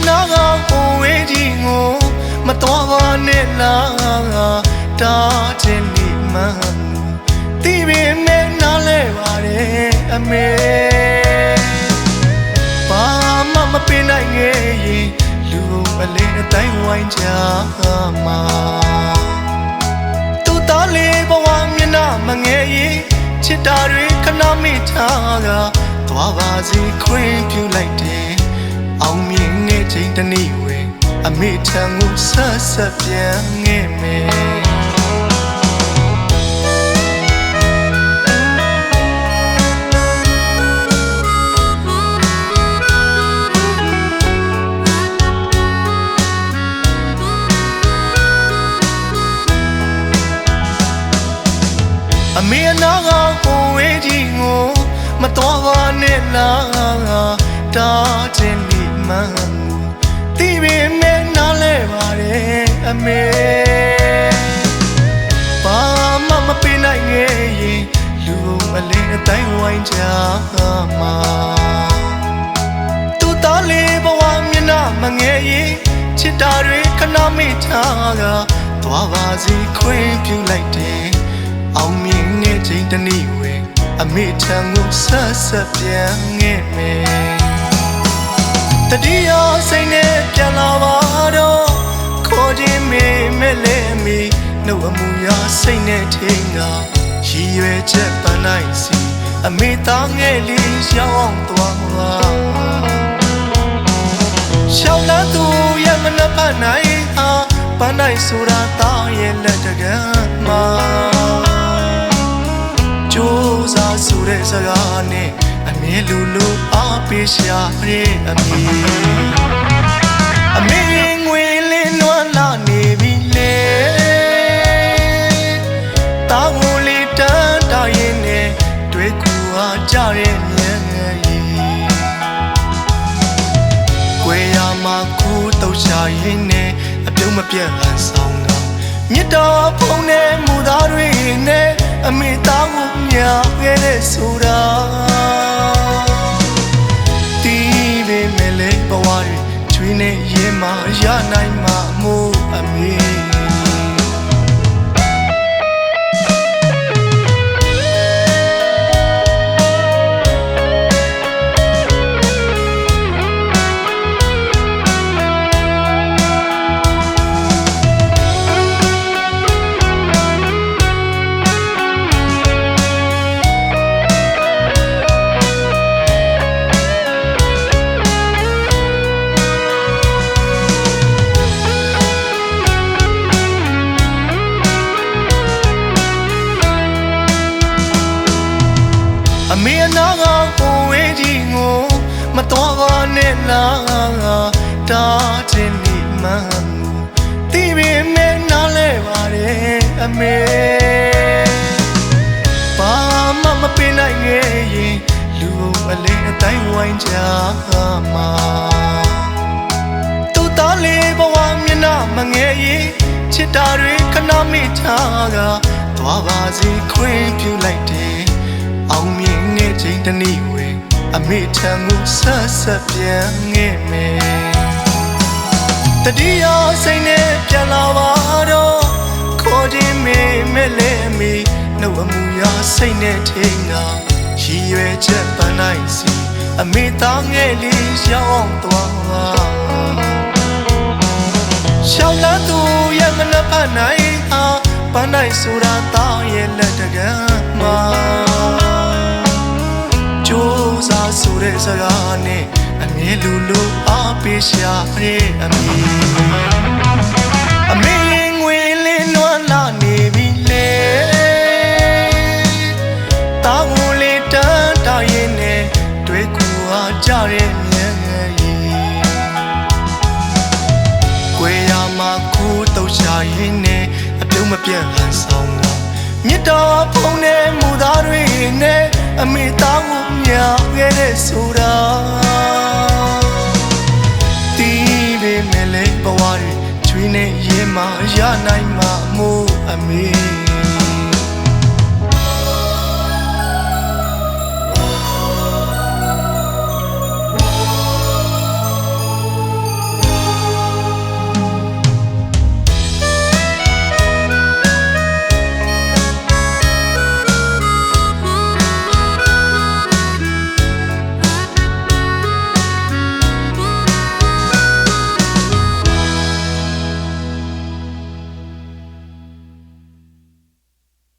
မေအနာကဟိုဝေးကြီးကိုမတော်ပါနဲ့လားတာချင်းနေမှတီးပင်မဲ့နားလဲပါတယ်အမေဘာမှမပင်နိုင်ခဲ့ရင်လူအလေးအတိုင်းဝိုင်းကြမှာသူသားလေးဘဝမျက်နှာမငယ်ရင်ချစ်တာတွေခဏမိထားကသွားပါစီခွင့်ပြုလိုက်တယ် အောင်မြင်တဲ့ချိန်တစ်နေ့ဝေအမေထံကိုဆက်ဆက်ပြန်ခဲ့မယ်အမေအနာကဟိုဝေးကြီးကိုမတော်ပါနဲ့လားတာချင်း ဒီမှတီးပင်မဲ့နားလဲပါတယ်အမေဘာမှမပေးနိုင်ခဲ့ရင်လူအလေးအတိုင်းဝိုင်းကြမှာသူသားလေးဘဝမျက်နှာမငယ်ရင်ချစ်တာတွေခဏမိထားကသွားပါစီခွင့်ပြုလိုက်တယ်အောင်မြင်တဲ့ချိန်တစ်နေ့ဝေအမေထံကိုဆက်ဆက်ပြန်ခဲ့မယ် တတိယစိတ်နဲ့ပြန်လာပါတော့ခေါ်ခြင်းမေမဲ့လေမီနှုတ်အမူအရာစိတ်နဲ့ထိန်ကရည်ရွယ်ချက်ပန်းနိုင်စီအမေသားငယ်လေးရောက်အောင်သွားပါရှောင်းလာသူရဲ့မနှပ်ပတ်နိုင်ဟာပန်းနိုင်ဆိုတာတောင်းရဲ့လက်တကမ်းမှာကြိုးစားဆိုတဲ့စကားနဲ့ အမြဲလူလူအားပေးရှာရဲ့အမေအမေငွေလင်းနွမ်းလာနေပြီလေတောင်းကိုလေးတန်းတာရင်နဲ့တွေ့ကူအားကြရဲ့မြဲရီကွယ်ရမှာကူတော့ရှာရင်နဲ့အပြုံးမပြတ်ဟန်ဆောင်တော့မြစ်တော်ဖုံးတဲ့မူသားတွေနဲ့အမေသားကိုမြာခဲ့တဲ့ဆိုတာတီး နေရင်မရနိုင်မှာမို့အမေ တော်ပါနဲ့လားတာချင်းနေမှတီးပင်မဲ့နားလဲပါတယ်အမေဘာမှမပင်နိုင်ခဲ့ရင်လူအလေးအတိုင်းဝိုင်းကြမှာသူသားလေးဘဝမျက်နှာမငယ်ရင်ချစ်တာတွေခဏမိထားကသွားပါစီခွင့်ပြုလိုက်တယ်အောင်မြင်တဲ့ချိန်တစ်နေ့ဝေ အမေထံကိုဆက်ဆက်ပြန်ခဲ့မယ်တတိယစိတ်နဲ့ပြန်လာပါတော့ခေါ်ခြင်းမေမဲ့လေမီနှုတ်အမူအရာစိတ်နဲ့ထိန်ကရည်ရွယ်ချက်ပန်းနိုင်စီအမေသားငယ်လေးရောက်အောင်သွားပါရှောင်းလာသူရဲ့မနှပ်ဖတ်နိုင်ဟာပန်းနိုင်ဆိုတာတောင်းရဲ့လက်တကမ်း တဲ့စကားနဲ့အမြဲလူလူအားပေးရှာရဲ့အမေအမေငွေလင်းနွမ်းလာနေပြီလေတောင်းကိုလေးတန်းတာရင်နဲ့တွေ့ကူအားကြရဲ့မြဲရီကွယ်ရမှာကူတော့ရှာရင်နဲ့အပြုံးမပြတ်ဟန်ဆောင်တော့မြစ်တော်ဖုံးတဲ့မူသားတွေနဲ့ အမေသားကိုမြာခဲ့တဲ့ဆိုတာတီးပေမဲ့လေဘဝတွေကျွေးနေရင်မရနိုင်မှာမို့အမေ